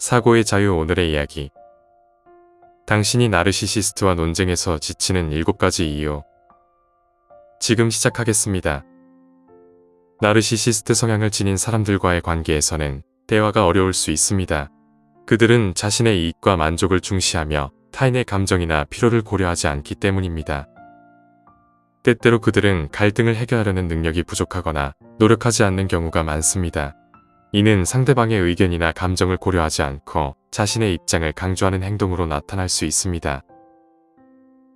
사고의 자유 오늘의 이야기 당신이 나르시시스트와 논쟁에서 지치는 7가지 이유 지금 시작하겠습니다. 나르시시스트 성향을 지닌 사람들과의 관계에서는 대화가 어려울 수 있습니다. 그들은 자신의 이익과 만족을 중시하며 타인의 감정이나 필요를 고려하지 않기 때문입니다. 때때로 그들은 갈등을 해결하려는 능력이 부족하거나 노력하지 않는 경우가 많습니다. 이는 상대방의 의견이나 감정을 고려하지 않고 자신의 입장을 강조하는 행동으로 나타날 수 있습니다.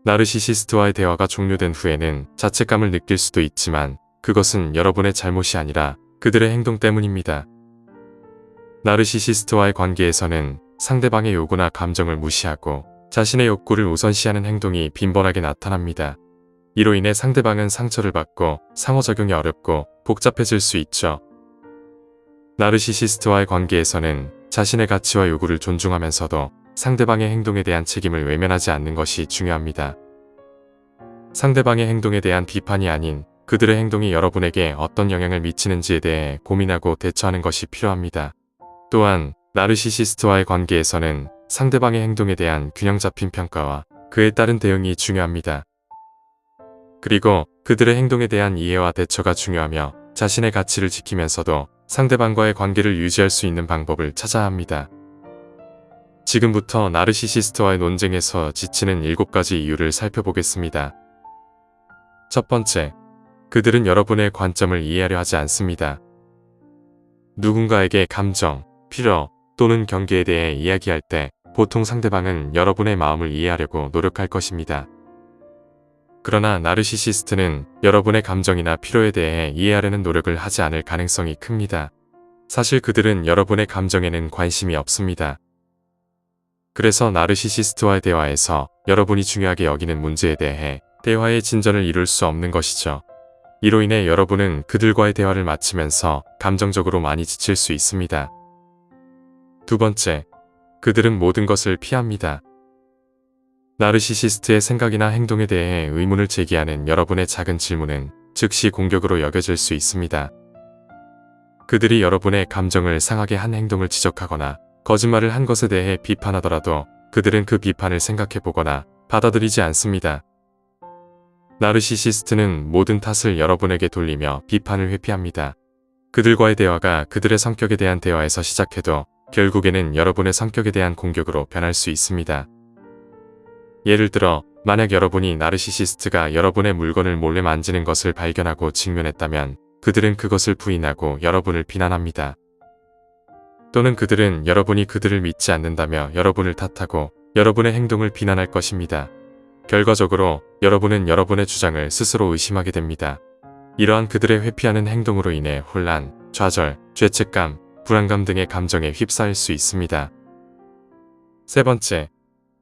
나르시시스트와의 대화가 종료된 후에는 자책감을 느낄 수도 있지만 그것은 여러분의 잘못이 아니라 그들의 행동 때문입니다. 나르시시스트와의 관계에서는 상대방의 요구나 감정을 무시하고 자신의 욕구를 우선시하는 행동이 빈번하게 나타납니다. 이로 인해 상대방은 상처를 받고 상호작용이 어렵고 복잡해질 수 있죠. 나르시시스트와의 관계에서는 자신의 가치와 요구를 존중하면서도 상대방의 행동에 대한 책임을 외면하지 않는 것이 중요합니다. 상대방의 행동에 대한 비판이 아닌 그들의 행동이 여러분에게 어떤 영향을 미치는지에 대해 고민하고 대처하는 것이 필요합니다. 또한 나르시시스트와의 관계에서는 상대방의 행동에 대한 균형 잡힌 평가와 그에 따른 대응이 중요합니다. 그리고 그들의 행동에 대한 이해와 대처가 중요하며 자신의 가치를 지키면서도 상대방과의 관계를 유지할 수 있는 방법을 찾아야 합니다. 지금부터 나르시시스트와의 논쟁에서 지치는 7가지 이유를 살펴보겠습니다. 첫 번째, 그들은 여러분의 관점을 이해하려 하지 않습니다. 누군가에게 감정, 필요 또는 경계에 대해 이야기할 때 보통 상대방은 여러분의 마음을 이해하려고 노력할 것입니다. 그러나 나르시시스트는 여러분의 감정이나 필요에 대해 이해하려는 노력을 하지 않을 가능성이 큽니다. 사실 그들은 여러분의 감정에는 관심이 없습니다. 그래서 나르시시스트와의 대화에서 여러분이 중요하게 여기는 문제에 대해 대화의 진전을 이룰 수 없는 것이죠. 이로 인해 여러분은 그들과의 대화를 마치면서 감정적으로 많이 지칠 수 있습니다. 두 번째, 그들은 모든 것을 피합니다. 나르시시스트의 생각이나 행동에 대해 의문을 제기하는 여러분의 작은 질문은 즉시 공격으로 여겨질 수 있습니다. 그들이 여러분의 감정을 상하게 한 행동을 지적하거나 거짓말을 한 것에 대해 비판하더라도 그들은 그 비판을 생각해 보거나 받아들이지 않습니다. 나르시시스트는 모든 탓을 여러분에게 돌리며 비판을 회피합니다. 그들과의 대화가 그들의 성격에 대한 대화에서 시작해도 결국에는 여러분의 성격에 대한 공격으로 변할 수 있습니다. 예를 들어 만약 여러분이 나르시시스트가 여러분의 물건을 몰래 만지는 것을 발견하고 직면했다면 그들은 그것을 부인하고 여러분을 비난합니다. 또는 그들은 여러분이 그들을 믿지 않는다며 여러분을 탓하고 여러분의 행동을 비난할 것입니다. 결과적으로 여러분은 여러분의 주장을 스스로 의심하게 됩니다. 이러한 그들의 회피하는 행동으로 인해 혼란, 좌절, 죄책감, 불안감 등의 감정에 휩싸일 수 있습니다. 세 번째,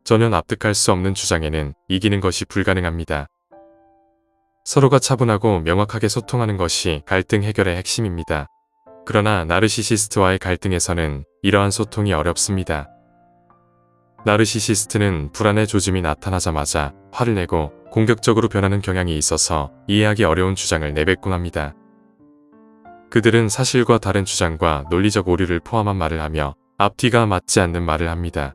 전혀 납득할 수 없는 주장에는 이기는 것이 불가능합니다. 서로가 차분하고 명확하게 소통하는 것이 갈등 해결의 핵심입니다. 그러나 나르시시스트와의 갈등에서는 이러한 소통이 어렵습니다. 나르시시스트는 불안의 조짐이 나타나자마자 화를 내고 공격적으로 변하는 경향이 있어서 이해하기 어려운 주장을 내뱉곤 합니다. 그들은 사실과 다른 주장과 논리적 오류를 포함한 말을 하며 앞뒤가 맞지 않는 말을 합니다.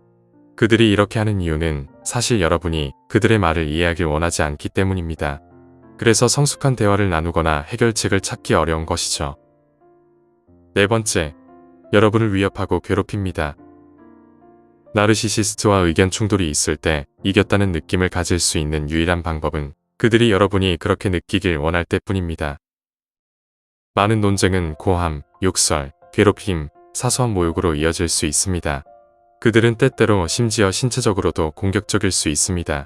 그들이 이렇게 하는 이유는 사실 여러분이 그들의 말을 이해하길 원하지 않기 때문입니다. 그래서 성숙한 대화를 나누거나 해결책을 찾기 어려운 것이죠. 네 번째, 여러분을 위협하고 괴롭힙니다. 나르시시스트와 의견 충돌이 있을 때 이겼다는 느낌을 가질 수 있는 유일한 방법은 그들이 여러분이 그렇게 느끼길 원할 때뿐입니다. 많은 논쟁은 고함, 욕설, 괴롭힘, 사소한 모욕으로 이어질 수 있습니다. 그들은 때때로 심지어 신체적으로도 공격적일 수 있습니다.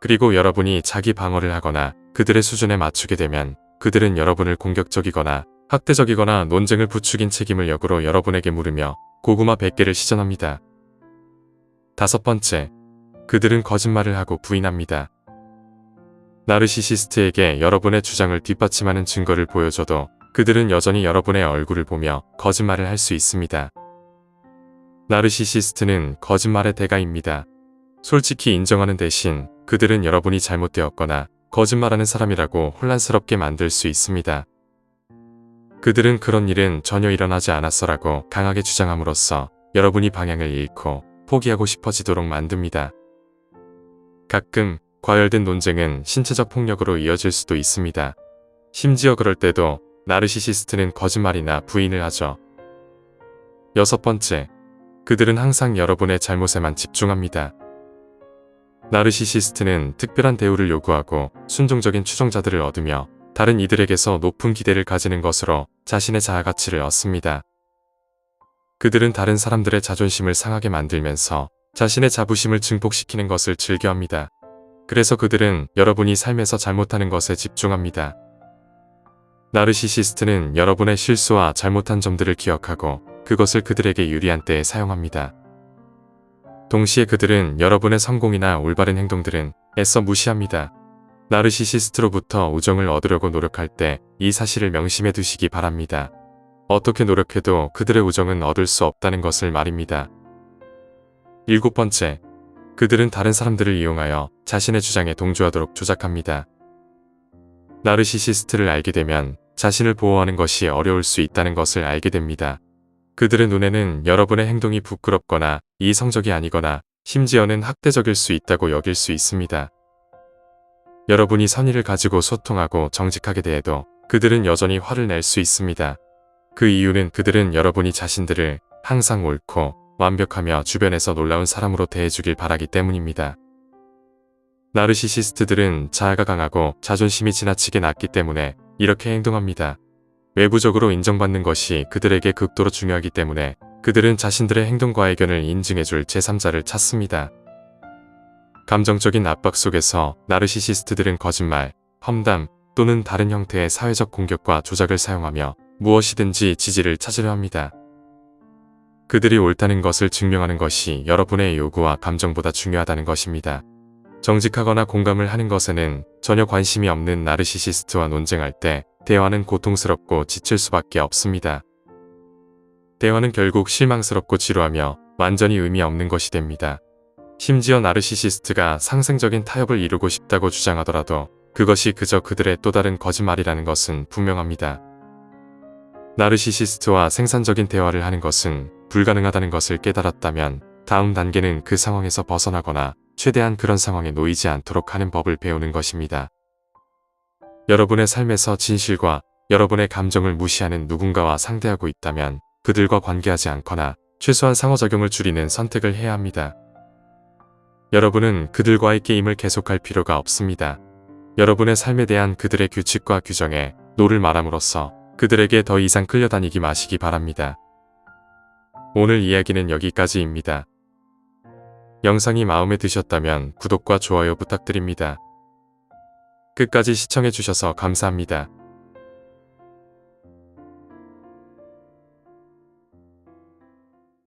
그리고 여러분이 자기 방어를 하거나 그들의 수준에 맞추게 되면 그들은 여러분을 공격적이거나 학대적이거나 논쟁을 부추긴 책임을 역으로 여러분에게 물으며 고구마 100개를 시전합니다. 다섯 번째, 그들은 거짓말을 하고 부인합니다. 나르시시스트에게 여러분의 주장을 뒷받침하는 증거를 보여줘도 그들은 여전히 여러분의 얼굴을 보며 거짓말을 할 수 있습니다. 나르시시스트는 거짓말의 대가입니다. 솔직히 인정하는 대신 그들은 여러분이 잘못되었거나 거짓말하는 사람이라고 혼란스럽게 만들 수 있습니다. 그들은 그런 일은 전혀 일어나지 않았어라고 강하게 주장함으로써 여러분이 방향을 잃고 포기하고 싶어지도록 만듭니다. 가끔 과열된 논쟁은 신체적 폭력으로 이어질 수도 있습니다. 심지어 그럴 때도 나르시시스트는 거짓말이나 부인을 하죠. 여섯 번째, 그들은 항상 여러분의 잘못에만 집중합니다. 나르시시스트는 특별한 대우를 요구하고 순종적인 추종자들을 얻으며 다른 이들에게서 높은 기대를 가지는 것으로 자신의 자아가치를 얻습니다. 그들은 다른 사람들의 자존심을 상하게 만들면서 자신의 자부심을 증폭시키는 것을 즐겨합니다. 그래서 그들은 여러분이 삶에서 잘못하는 것에 집중합니다. 나르시시스트는 여러분의 실수와 잘못한 점들을 기억하고 그것을 그들에게 유리한 때에 사용합니다. 동시에 그들은 여러분의 성공이나 올바른 행동들은 애써 무시합니다. 나르시시스트로부터 우정을 얻으려고 노력할 때 이 사실을 명심해 두시기 바랍니다. 어떻게 노력해도 그들의 우정은 얻을 수 없다는 것을 말입니다. 일곱 번째, 그들은 다른 사람들을 이용하여 자신의 주장에 동조하도록 조작합니다. 나르시시스트를 알게 되면 자신을 보호하는 것이 어려울 수 있다는 것을 알게 됩니다. 그들의 눈에는 여러분의 행동이 부끄럽거나 이성적이 아니거나 심지어는 학대적일 수 있다고 여길 수 있습니다. 여러분이 선의를 가지고 소통하고 정직하게 대해도 그들은 여전히 화를 낼 수 있습니다. 그 이유는 그들은 여러분이 자신들을 항상 옳고 완벽하며 주변에서 놀라운 사람으로 대해주길 바라기 때문입니다. 나르시시스트들은 자아가 강하고 자존심이 지나치게 낮기 때문에 이렇게 행동합니다. 외부적으로 인정받는 것이 그들에게 극도로 중요하기 때문에 그들은 자신들의 행동과 의견을 인증해줄 제3자를 찾습니다. 감정적인 압박 속에서 나르시시스트들은 거짓말, 험담 또는 다른 형태의 사회적 공격과 조작을 사용하며 무엇이든지 지지를 찾으려 합니다. 그들이 옳다는 것을 증명하는 것이 여러분의 요구와 감정보다 중요하다는 것입니다. 정직하거나 공감을 하는 것에는 전혀 관심이 없는 나르시시스트와 논쟁할 때 대화는 고통스럽고 지칠 수밖에 없습니다. 대화는 결국 실망스럽고 지루하며 완전히 의미 없는 것이 됩니다. 심지어 나르시시스트가 상생적인 타협을 이루고 싶다고 주장하더라도 그것이 그저 그들의 또 다른 거짓말이라는 것은 분명합니다. 나르시시스트와 생산적인 대화를 하는 것은 불가능하다는 것을 깨달았다면 다음 단계는 그 상황에서 벗어나거나 최대한 그런 상황에 놓이지 않도록 하는 법을 배우는 것입니다. 여러분의 삶에서 진실과 여러분의 감정을 무시하는 누군가와 상대하고 있다면 그들과 관계하지 않거나 최소한 상호작용을 줄이는 선택을 해야 합니다. 여러분은 그들과의 게임을 계속할 필요가 없습니다. 여러분의 삶에 대한 그들의 규칙과 규정에 노를 말함으로써 그들에게 더 이상 끌려다니기 마시기 바랍니다. 오늘 이야기는 여기까지입니다. 영상이 마음에 드셨다면 구독과 좋아요 부탁드립니다. 끝까지 시청해주셔서 감사합니다.